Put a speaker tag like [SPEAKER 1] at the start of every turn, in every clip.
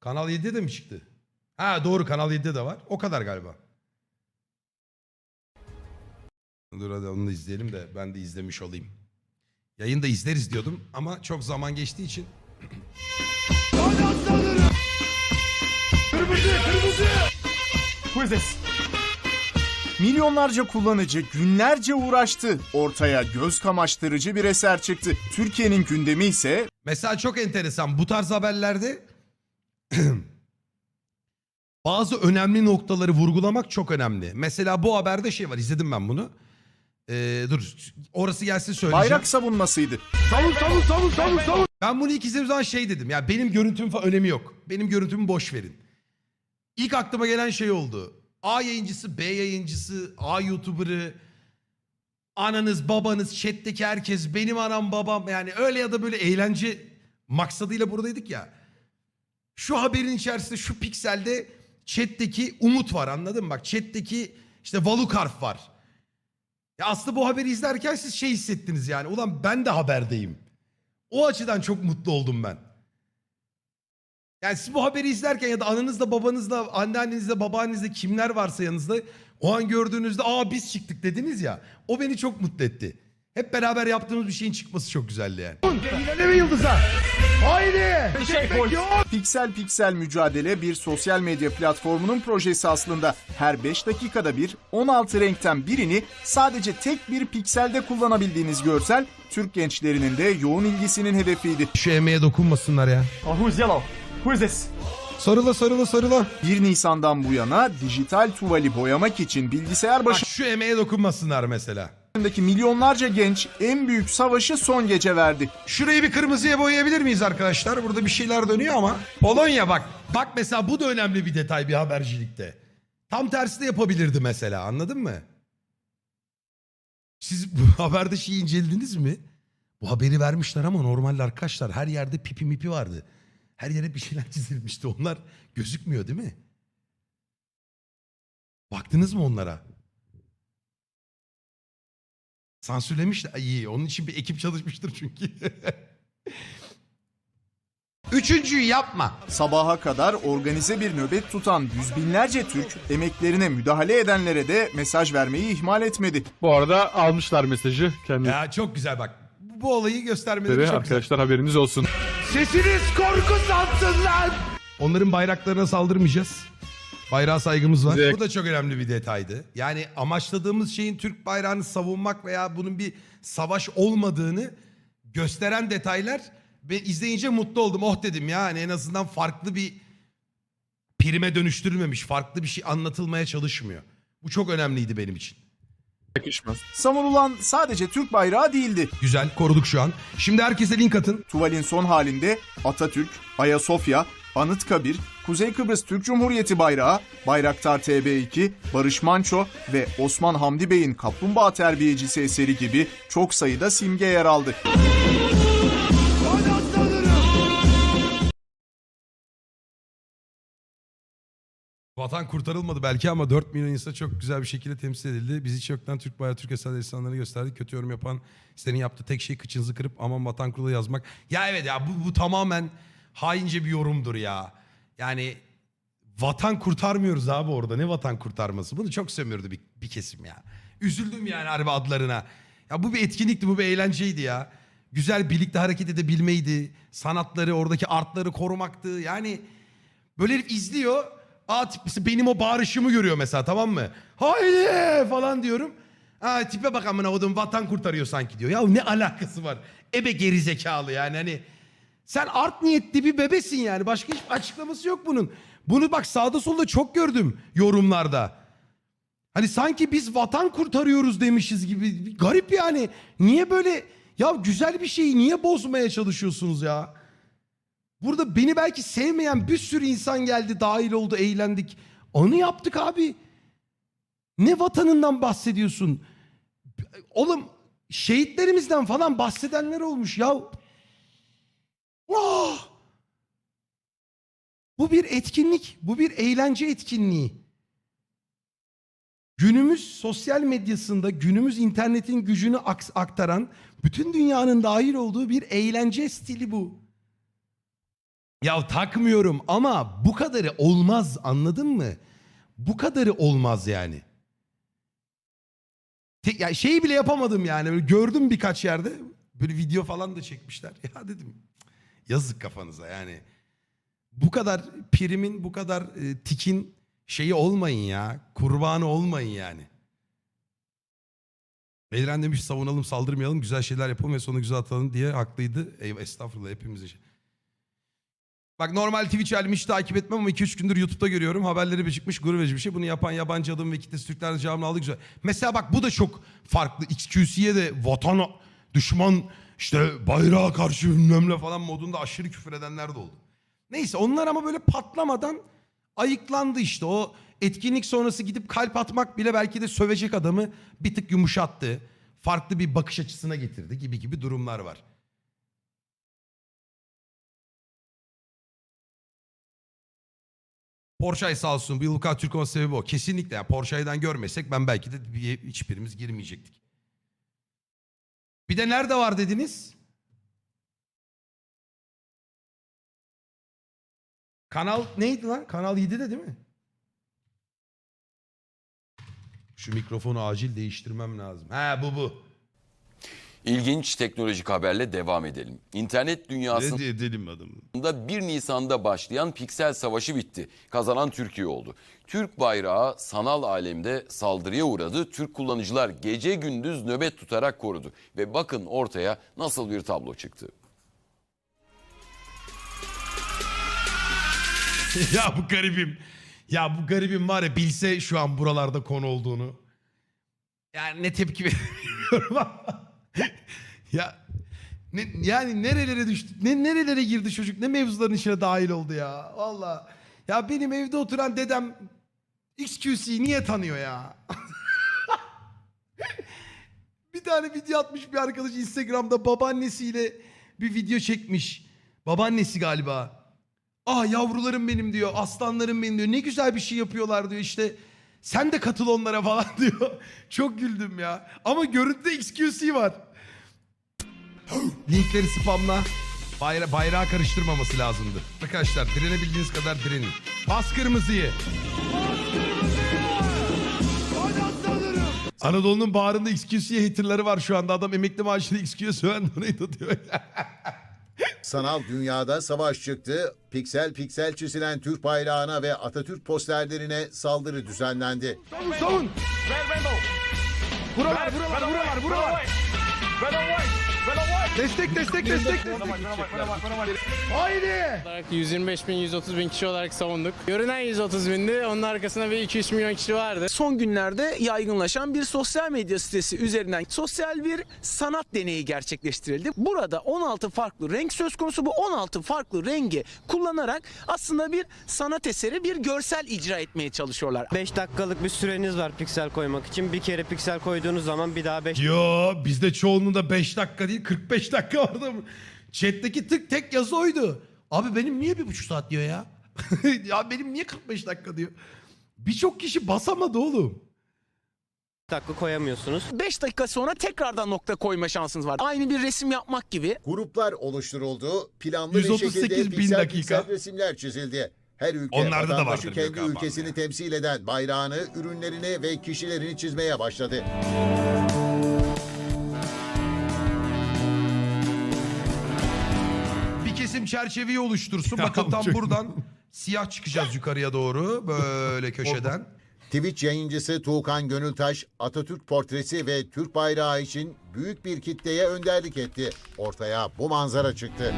[SPEAKER 1] Kanal 7'de de mi çıktı? Ha doğru Kanal 7'de de var. O kadar galiba. Dur hadi onu da izleyelim de ben de izlemiş olayım. Yayında izleriz diyordum ama çok zaman geçtiği için.
[SPEAKER 2] Who is this? Milyonlarca kullanıcı günlerce uğraştı. Ortaya göz kamaştırıcı bir eser çıktı. Türkiye'nin gündemi ise
[SPEAKER 1] Mesela çok enteresan bu tarz haberlerde bazı önemli noktaları vurgulamak çok önemli. Mesela bu haberde şey var izledim ben bunu. Ee, dur orası gelsin söyleyeceğim.
[SPEAKER 2] bayrak savunmasıydı.
[SPEAKER 1] Ben bunu ilk izlediğim zaman şey dedim. Ya benim görüntümün falan önemi yok. Benim görüntümü boş verin. İlk aklıma gelen şey oldu. A yayıncısı, B yayıncısı, A YouTuber'ı, ananız, babanız, chat'teki herkes, benim anam, babam yani öyle ya da böyle eğlence maksadıyla buradaydık ya. Şu haberin içerisinde şu pikselde chat'teki Umut var anladın mı? Bak chat'teki işte Valukarf var. Ya aslında bu haberi izlerken siz şey hissettiniz yani. Ulan ben de haberdeyim. O açıdan çok mutlu oldum ben. Yani siz bu haberi izlerken ya da ananızla babanızla anneannenizle babaannenizle kimler varsa yanınızda o an gördüğünüzde aa biz çıktık dediniz ya. O beni çok mutlu etti. Hep beraber yaptığımız bir şeyin çıkması çok güzeldi yani.
[SPEAKER 2] Piksel piksel mücadele bir sosyal medya platformunun projesi aslında. Her 5 dakikada bir 16 renkten birini sadece tek bir pikselde kullanabildiğiniz görsel Türk gençlerinin de yoğun ilgisinin hedefiydi.
[SPEAKER 1] Şu emeğe dokunmasınlar ya.
[SPEAKER 3] Oh, who is yellow? Who is this?
[SPEAKER 1] Sarıla sarıla sarıla.
[SPEAKER 2] 1 Nisan'dan bu yana dijital tuvali boyamak için bilgisayar
[SPEAKER 1] Bak şu emeğe dokunmasınlar mesela.
[SPEAKER 2] Başındaki milyonlarca genç en büyük savaşı son gece verdi.
[SPEAKER 1] Şurayı bir kırmızıya boyayabilir miyiz arkadaşlar? Burada bir şeyler dönüyor ama. Polonya bak. Bak mesela bu da önemli bir detay bir habercilikte. Tam tersi de yapabilirdi mesela anladın mı? Siz bu haberde şeyi incelediniz mi? Bu haberi vermişler ama normalde arkadaşlar her yerde pipi mipi vardı. Her yere bir şeyler çizilmişti. Onlar gözükmüyor değil mi? Baktınız mı onlara? Sansürlemişler. Ay, iyi. Onun için bir ekip çalışmıştır çünkü. Üçüncüyü yapma.
[SPEAKER 2] Sabaha kadar organize bir nöbet tutan yüz binlerce Türk emeklerine müdahale edenlere de mesaj vermeyi ihmal etmedi.
[SPEAKER 4] Bu arada almışlar mesajı kendileri.
[SPEAKER 1] Ya çok güzel bak. Bu olayı göstermeleri çok güzel.
[SPEAKER 4] Arkadaşlar haberiniz olsun.
[SPEAKER 1] Sesiniz korku sansın lan. Onların bayraklarına saldırmayacağız. Bayrağa saygımız var.
[SPEAKER 4] Bize-
[SPEAKER 1] Bu da çok önemli bir detaydı. Yani amaçladığımız şeyin Türk bayrağını savunmak veya bunun bir savaş olmadığını gösteren detaylar ve izleyince mutlu oldum. Oh dedim ya hani en azından farklı bir prime dönüştürülmemiş. Farklı bir şey anlatılmaya çalışmıyor. Bu çok önemliydi benim için.
[SPEAKER 4] Yakışmaz.
[SPEAKER 2] Savunulan sadece Türk bayrağı değildi.
[SPEAKER 1] Güzel koruduk şu an. Şimdi herkese link atın.
[SPEAKER 2] Tuvalin son halinde Atatürk, Ayasofya, Anıtkabir, Kuzey Kıbrıs Türk Cumhuriyeti bayrağı, Bayraktar TB2, Barış Manço ve Osman Hamdi Bey'in Kaplumbağa Terbiyecisi eseri gibi çok sayıda simge yer aldı.
[SPEAKER 1] Vatan kurtarılmadı belki ama 4 milyon insan çok güzel bir şekilde temsil edildi. Biz hiç yoktan Türk bayrağı, Türk eserleri insanlarını gösterdik. Kötü yorum yapan senin yaptığı tek şey kıçınızı kırıp aman vatan kurulu yazmak. Ya evet ya bu, bu tamamen haince bir yorumdur ya. Yani vatan kurtarmıyoruz abi orada. Ne vatan kurtarması? Bunu çok sömürdü bir, bir kesim ya. Üzüldüm yani harbi adlarına. Ya bu bir etkinlikti, bu bir eğlenceydi ya. Güzel birlikte hareket edebilmeydi. Sanatları, oradaki artları korumaktı. Yani Böyle herif izliyor. Aa tip, mesela benim o bağırışımı görüyor mesela tamam mı? Haydi falan diyorum. Aa tipe bak amına kodum vatan kurtarıyor sanki diyor. Ya ne alakası var? Ebe geri zekalı yani hani. Sen art niyetli bir bebesin yani. Başka hiçbir açıklaması yok bunun. Bunu bak sağda solda çok gördüm yorumlarda. Hani sanki biz vatan kurtarıyoruz demişiz gibi. Garip yani. Niye böyle ya güzel bir şeyi niye bozmaya çalışıyorsunuz ya? Burada beni belki sevmeyen bir sürü insan geldi, dahil oldu, eğlendik. Onu yaptık abi. Ne vatanından bahsediyorsun? Oğlum şehitlerimizden falan bahsedenler olmuş ya. Oh! Bu bir etkinlik, bu bir eğlence etkinliği. Günümüz sosyal medyasında, günümüz internetin gücünü aktaran, bütün dünyanın dahil olduğu bir eğlence stili bu. Ya takmıyorum ama bu kadarı olmaz anladın mı? Bu kadarı olmaz yani. Te- ya şeyi bile yapamadım yani. Böyle gördüm birkaç yerde. Böyle video falan da çekmişler. Ya dedim yazık kafanıza yani. Bu kadar primin, bu kadar e, tikin şeyi olmayın ya. Kurbanı olmayın yani. Beliren demiş savunalım saldırmayalım güzel şeyler yapalım ve sonu güzel atalım diye haklıydı. Eyvah estağfurullah hepimizin şey. Bak normal Twitch halimi hiç takip etmem ama 2-3 gündür YouTube'da görüyorum. Haberleri bir çıkmış gurur verici bir şey. Bunu yapan yabancı adam ve kitlesi Türkler cevabını aldı güzel. Mesela bak bu da çok farklı. XQC'ye de vatan düşman işte bayrağa karşı bilmem falan modunda aşırı küfür edenler de oldu. Neyse onlar ama böyle patlamadan ayıklandı işte. O etkinlik sonrası gidip kalp atmak bile belki de sövecek adamı bir tık yumuşattı. Farklı bir bakış açısına getirdi gibi gibi durumlar var. Porsche sağ olsun bu yıl bu kadar Türk sebebi o. Kesinlikle yani Porsche'den görmesek ben belki de bir, hiçbirimiz girmeyecektik. Bir de nerede var dediniz? Kanal neydi lan? Kanal 7'de değil mi? Şu mikrofonu acil değiştirmem lazım. Ha bu bu.
[SPEAKER 5] İlginç teknolojik haberle devam edelim. İnternet dünyasında
[SPEAKER 6] edelim adamı.
[SPEAKER 5] 1 Nisan'da başlayan piksel savaşı bitti. Kazanan Türkiye oldu. Türk bayrağı sanal alemde saldırıya uğradı. Türk kullanıcılar gece gündüz nöbet tutarak korudu. Ve bakın ortaya nasıl bir tablo çıktı.
[SPEAKER 1] ya bu garibim. Ya bu garibim var ya bilse şu an buralarda konu olduğunu. Yani ne tepki veriyorum ama. Ya ne, yani nerelere düştü? Ne nerelere girdi çocuk? Ne mevzuların içine dahil oldu ya? Valla. Ya benim evde oturan dedem XQC'yi niye tanıyor ya? bir tane video atmış bir arkadaş Instagram'da babaannesiyle bir video çekmiş. Babaannesi galiba. Ah yavrularım benim diyor. Aslanlarım benim diyor. Ne güzel bir şey yapıyorlar diyor işte. Sen de katıl onlara falan diyor. Çok güldüm ya. Ama görüntüde XQC var. Linkleri spamla. Bayra bayrağı karıştırmaması lazımdı. Arkadaşlar direnebildiğiniz kadar direnin. Bas kırmızıyı. Anadolu'nun bağrında XQC haterları var şu anda. Adam emekli maaşını XQ'ye söven donate atıyor.
[SPEAKER 7] Sanal dünyada savaş çıktı. Piksel piksel çizilen Türk bayrağına ve Atatürk posterlerine saldırı düzenlendi.
[SPEAKER 1] Savun.
[SPEAKER 3] Rainbow.
[SPEAKER 1] Buralar buralar buralar buralar. Destek destek destek. Haydi.
[SPEAKER 8] olarak 125 bin, 130 bin kişi olarak savunduk. Görünen 130 bindi. Onun arkasında bir 2-3 milyon kişi vardı.
[SPEAKER 9] son günlerde yaygınlaşan bir sosyal medya sitesi üzerinden sosyal bir sanat deneyi gerçekleştirildi. Burada 16 farklı renk söz konusu. Bu 16 farklı rengi kullanarak aslında bir sanat eseri, bir görsel icra etmeye çalışıyorlar.
[SPEAKER 10] 5 dakikalık bir süreniz var piksel koymak için. Bir kere piksel koyduğunuz zaman bir daha 5
[SPEAKER 1] Yo bizde çoğunluğunda 5 dakika değil 45 dakika vardı. Chat'teki tık tek yazı oydu. Abi benim niye bir buçuk saat diyor ya? ya benim niye 45 dakika diyor? Birçok kişi basamadı oğlum.
[SPEAKER 10] dakika koyamıyorsunuz.
[SPEAKER 9] 5 dakika sonra tekrardan nokta koyma şansınız var. Aynı bir resim yapmak gibi.
[SPEAKER 7] Gruplar oluşturuldu. Planlı bir
[SPEAKER 1] 138
[SPEAKER 7] şekilde
[SPEAKER 1] bin
[SPEAKER 7] piksel
[SPEAKER 1] dakika.
[SPEAKER 7] piksel resimler çizildi. Her ülke
[SPEAKER 1] Onlarda da
[SPEAKER 7] vatandaşı
[SPEAKER 1] vardır
[SPEAKER 7] kendi
[SPEAKER 1] Gökhan
[SPEAKER 7] ülkesini temsil eden bayrağını, ürünlerini ve kişilerini çizmeye başladı.
[SPEAKER 1] Bir kesim çerçeveyi oluştursun. Bakın tam buradan siyah çıkacağız yukarıya doğru. Böyle köşeden.
[SPEAKER 7] Twitch yayıncısı Tuğkan Gönültaş, Atatürk portresi ve Türk bayrağı için büyük bir kitleye önderlik etti. Ortaya bu manzara çıktı.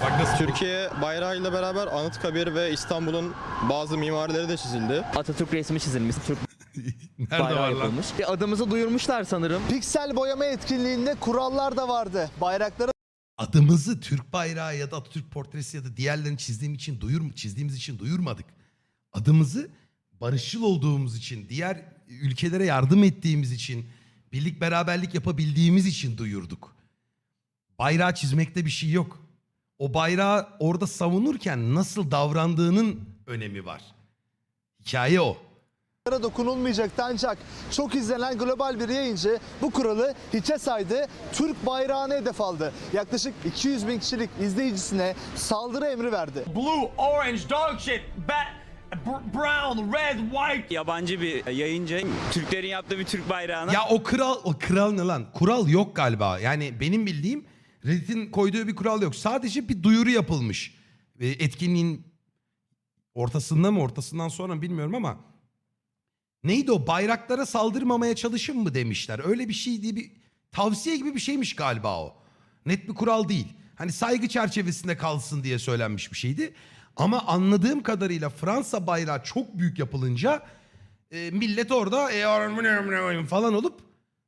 [SPEAKER 1] Bak nasıl
[SPEAKER 11] Türkiye bayrağıyla beraber Anıtkabir ve İstanbul'un bazı mimarileri de çizildi.
[SPEAKER 12] Atatürk resmi çizilmiş, Türk
[SPEAKER 1] nerede var
[SPEAKER 12] bayrağı
[SPEAKER 1] lan?
[SPEAKER 12] yapılmış. Bir adımızı duyurmuşlar sanırım.
[SPEAKER 13] Piksel boyama etkinliğinde kurallar da vardı. Bayrakları
[SPEAKER 1] Adımızı Türk bayrağı ya da Atatürk portresi ya da diğerlerini çizdiğim için duyur çizdiğimiz için duyurmadık. Adımızı barışçıl olduğumuz için, diğer ülkelere yardım ettiğimiz için, birlik beraberlik yapabildiğimiz için duyurduk. Bayrağı çizmekte bir şey yok. O bayrağı orada savunurken nasıl davrandığının önemi var. Hikaye o.
[SPEAKER 13] dokunulmayacaktı ancak çok izlenen global bir yayıncı bu kuralı hiçe saydı. Türk bayrağını hedef aldı. Yaklaşık 200 bin kişilik izleyicisine saldırı emri verdi.
[SPEAKER 3] Blue, orange, dog shit, bat, br- brown, red, white.
[SPEAKER 8] Yabancı bir yayıncı Türklerin yaptığı bir Türk bayrağına
[SPEAKER 1] Ya o kral, o kral ne lan? Kural yok galiba. Yani benim bildiğim Reddit'in koyduğu bir kural yok. Sadece bir duyuru yapılmış. E, Etkinliğin ortasında mı ortasından sonra mı bilmiyorum ama neydi o bayraklara saldırmamaya çalışın mı demişler. Öyle bir şey diye bir tavsiye gibi bir şeymiş galiba o. Net bir kural değil. Hani saygı çerçevesinde kalsın diye söylenmiş bir şeydi. Ama anladığım kadarıyla Fransa bayrağı çok büyük yapılınca e, millet orada e, falan olup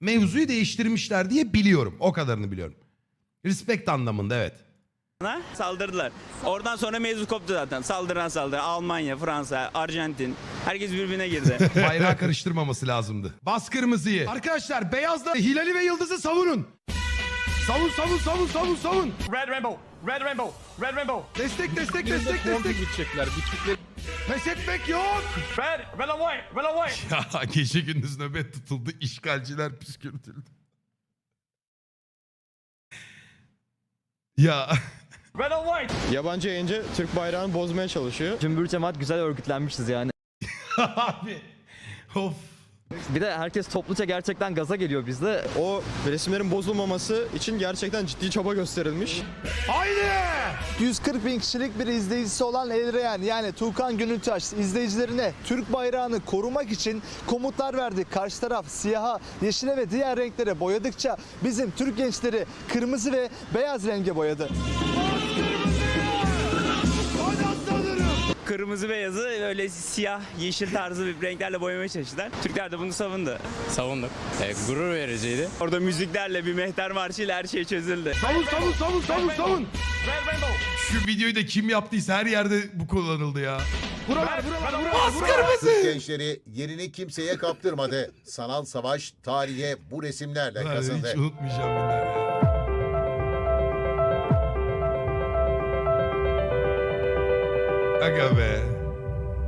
[SPEAKER 1] mevzuyu değiştirmişler diye biliyorum. O kadarını biliyorum. Respect anlamında evet.
[SPEAKER 8] Saldırdılar. Oradan sonra mevzu koptu zaten. Saldıran saldırı. Almanya, Fransa, Arjantin. Herkes birbirine girdi.
[SPEAKER 1] Bayrağı karıştırmaması lazımdı. Bas kırmızıyı. Arkadaşlar beyazla hilali ve yıldızı savunun. Savun savun savun savun savun.
[SPEAKER 3] Red rainbow, red rainbow, red rainbow.
[SPEAKER 1] Destek destek destek destek.
[SPEAKER 4] gidecekler. Bittikleri
[SPEAKER 1] Pes etmek yok.
[SPEAKER 3] Red, red and white, red and white.
[SPEAKER 1] Ya gece gündüz nöbet tutuldu. işgalciler püskürtüldü. Ya.
[SPEAKER 11] Yabancı yayıncı Türk bayrağını bozmaya çalışıyor.
[SPEAKER 12] Cümbür cemaat güzel örgütlenmişiz yani.
[SPEAKER 1] abi. Of.
[SPEAKER 12] Bir de herkes topluca gerçekten gaza geliyor bizde.
[SPEAKER 11] O resimlerin bozulmaması için gerçekten ciddi çaba gösterilmiş.
[SPEAKER 1] Haydi.
[SPEAKER 13] 140 bin kişilik bir izleyicisi olan Elreyen yani Tuğkan Gönültaş izleyicilerine Türk bayrağını korumak için komutlar verdi. Karşı taraf siyaha, yeşile ve diğer renklere boyadıkça bizim Türk gençleri kırmızı ve beyaz renge boyadı.
[SPEAKER 8] Kırmızı beyazı böyle siyah, yeşil tarzı bir renklerle boyamaya çalıştılar. Türkler de bunu savundu. Savunduk. gurur vericiydi. Orada müziklerle bir mehter marşıyla her şey çözüldü.
[SPEAKER 1] Savun savun savun savun savun. Şu videoyu da kim yaptıysa her yerde bu kullanıldı ya. Buralar buralar buralar. Bas
[SPEAKER 7] Türk
[SPEAKER 1] kırmızı.
[SPEAKER 7] gençleri yerini kimseye kaptırmadı. Sanal savaş tarihe bu resimlerle kazındı.
[SPEAKER 1] Hiç unutmayacağım bunları ya. Olha, velho.